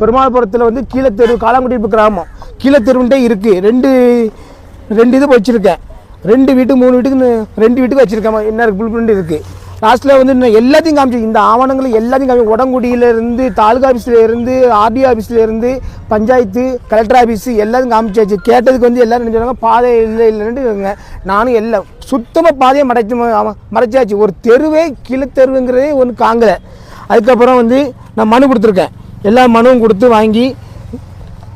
பெருமாள்புரத்தில் வந்து கீழத்தெரு காலாங்குடியிருப்பு கிராமம். கீழத்தெருவுன்ட்டே இருக்குது ரெண்டு ரெண்டு இது வச்சுருக்கேன். ரெண்டு வீட்டுக்கு மூணு வீட்டுக்கு ரெண்டு வீட்டுக்கு வச்சுருக்கேன். என்ன இருக்குது புல் பிரிண்ட் இருக்குது லாஸ்ட்டில் வந்து இன்னும் எல்லாத்தையும் காமிச்சு இந்த ஆவணங்களை எல்லாத்தையும் காமிச்சு. உடங்குடியிலேருந்து தாலுகா ஆஃபீஸில் இருந்து ஆர்டிஓ ஆஃபீஸ்லேருந்து பஞ்சாயத்து கலெக்டர் ஆஃபீஸு எல்லாத்தையும் காமிச்சாச்சு. கேட்டதுக்கு வந்து எல்லாரும் என்ன சொன்னாங்க பாதை இல்லை இல்லைன்னு நானும் எல்லாம் சுத்தமாக பாதையை மறைச்சு மறைச்சாச்சு ஒரு தெருவே கீழே தெருவுங்கிறதே ஒன்று காங்கலை. அதுக்கப்புறம் வந்து நான் மனு கொடுத்துருக்கேன். எல்லா மனுவும் கொடுத்து வாங்கி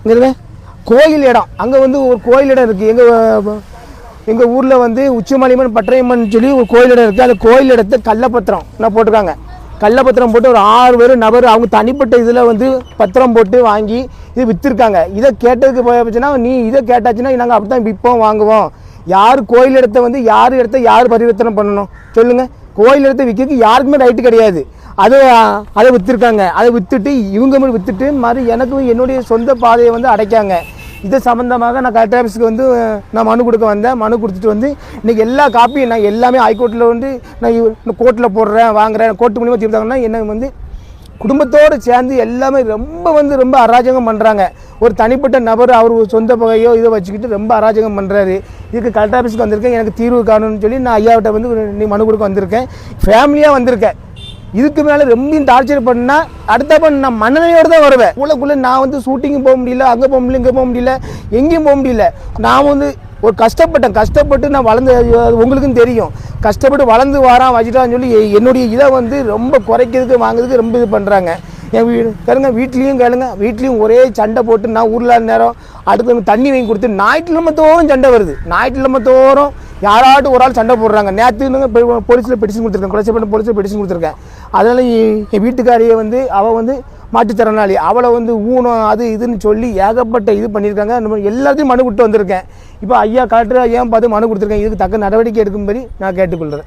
இங்கே கோயில் இடம். அங்கே வந்து ஒரு கோயில் இடம் இருக்குது எங்கள் எங்கள் ஊரில் வந்து உச்சிமலைமன் பட்டரையம்மன் சொல்லி ஒரு கோயில் இடம் இருக்குது அந்த கோயில் இடத்த கள்ளப்பத்திரம் என்ன போட்டிருக்காங்க? கள்ளப்பத்திரம் போட்டு ஒரு ஆறு பேர் நபர் அவங்க தனிப்பட்ட இதில் வந்து பத்திரம் போட்டு வாங்கி இது விற்றுருக்காங்க இதை கேட்டதுக்கு போச்சுன்னா நீ இதை கேட்டாச்சுன்னா நாங்கள் அப்படி தான் விற்போம் வாங்குவோம். யார் கோயில் இடத்த வந்து யார் இடத்த யார் பரிவர்த்தனை பண்ணணும்? சொல்லுங்கள் கோயில் இடத்த விற்கிறதுக்கு யாருக்குமே ரைட்டு கிடையாது. அது அதை விற்றுருக்காங்க அதை விற்றுட்டு இவங்க மட்டும் விற்றுட்டு மாதிரி எனக்கும் என்னுடைய சொந்த பாதையை வந்து அடைக்காங்க. இது சம்மந்தமாக நான் கலெக்டர் ஆஃபீஸுக்கு வந்து நான் மனு கொடுக்க வந்தேன். மனு கொடுத்துட்டு வந்து இன்றைக்கி எல்லா காப்பியும் நான் எல்லாமே ஹைகோர்ட்டில் வந்து நான் கோர்ட்டில் போடுறேன் வாங்குறேன் கோர்ட்டு மூலிமா தீர்த்தாங்கன்னா என்ன வந்து குடும்பத்தோடு சேர்ந்து எல்லாமே ரொம்ப வந்து ரொம்ப அராஜகம் பண்ணுறாங்க ஒரு தனிப்பட்ட நபர் அவர் சொந்த பகையோ இதை வச்சுக்கிட்டு ரொம்ப அராஜகம் பண்ணுறாரு இதுக்கு கலெக்டர் ஆஃபீஸ்க்கு வந்திருக்கேன். எனக்கு தீர்வு காணும்னு சொல்லி நான் ஐயாவிட்ட வந்து நீ மனு கொடுக்க வந்திருக்கேன். ஃபேமிலியாக வந்திருக்கேன். இதுக்கு மேலே ரொம்ப டார்ச்சர் பண்ணா அடுத்த பண்ண நான் மனநிலையோடு தான் வருவேன். உள்ளக்குள்ளே நான் வந்து ஷூட்டிங்கும் போக முடியல அங்கே போக முடியல இங்கே போக முடியல எங்கேயும் போக முடியல. நான் வந்து ஒரு கஷ்டப்பட்டேன். கஷ்டப்பட்டு நான் வளர்ந்து அது உங்களுக்கும் தெரியும். கஷ்டப்பட்டு வளர்ந்து வாரான் வச்சுட்டான்னு சொல்லி எ- என்னுடைய இதை வந்து ரொம்ப குறைக்கிறதுக்கு வாங்குறதுக்கு ரொம்ப இது பண்ணுறாங்க என் வீடு கேளுங்க வீட்லேயும் கேளுங்க வீட்லேயும் ஒரே சண்டை போட்டு நான் ஊரில் நேரம் அடுத்து தண்ணி வாங்கி கொடுத்து ஞாயிற்றுக்கிழமை தோறும் சண்டை வருது. ஞாயிற்றுக்கிழமை தோறும் யாராட்டும் ஒரு ஆள் சண்டை போடுறாங்க. நேற்று போலீஸில் பெடிஷன் கொடுத்துருக்கேன். குலச்சப்பட்ட போலீஸில் பெடிஷன் கொடுத்துருக்கேன். அதனால் என் வீட்டுக்காரியை வந்து அவள் வந்து மாற்றுத்திறனாளி. அவளை வந்து ஊனம் அது இதுன்னு சொல்லி ஏகப்பட்ட இது பண்ணியிருக்காங்க. நம்ம எல்லாத்தையும் மனு கொடுத்து வந்திருக்கேன். இப்போ ஐயா கலெக்டர் ஐயா பார்த்து மனு கொடுத்துருக்கேன்? இதுக்கு தக்க நடவடிக்கை எடுக்கும்படி நான் கேட்டுக்கொள்கிறேன்